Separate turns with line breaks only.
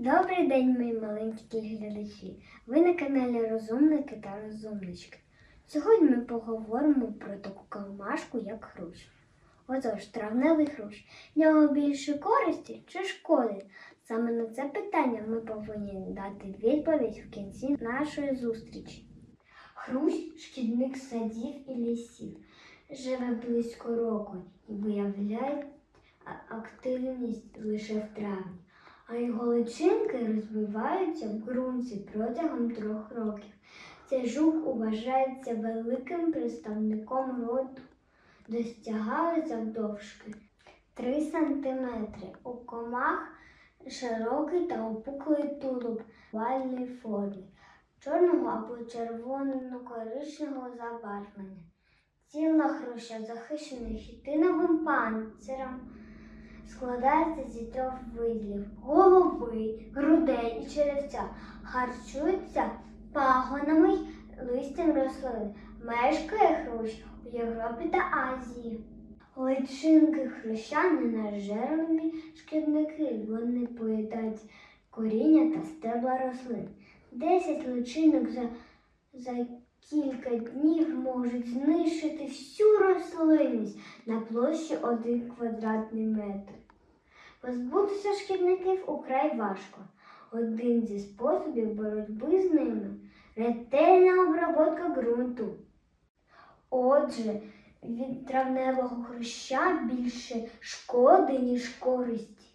Добрий день, мої маленькі глядачі. Ви на каналі Розумники та Розумнички. Сьогодні ми поговоримо про таку калмашку, як хрущ. Отож, травневий хрущ. В нього більше користі чи шкоди? Саме на це питання ми повинні дати відповідь в кінці нашої зустрічі. Хрущ шкідник садів і лісів. Живе близько року і виявляє активність лише в травні а його личинки розвиваються в ґрунті протягом трьох років. Цей жук вважається великим представником роду, достягає завдовжки 3 см. У комах широкий та опуклий тулуб вальній формі, чорного або червоно-коричневого забарвлення. Тіло хруща захищене хітиновим панцирем складається зі трьох виділів голови, грудей і черевця, харчується пагонами й листям рослин. Мешкає хрущ у Європі та Азії. Личинки хруща ненажерливі шкідники. Вони поїдають коріння та стебла рослин. Десять личинок за, за кілька днів можуть знищити всю рослинність на площі 1 квадратний метр. Позбутися шкідників украй важко. Один зі способів боротьби з ними ретельна обробка ґрунту. Отже, від травневого хруща більше шкоди, ніж користі.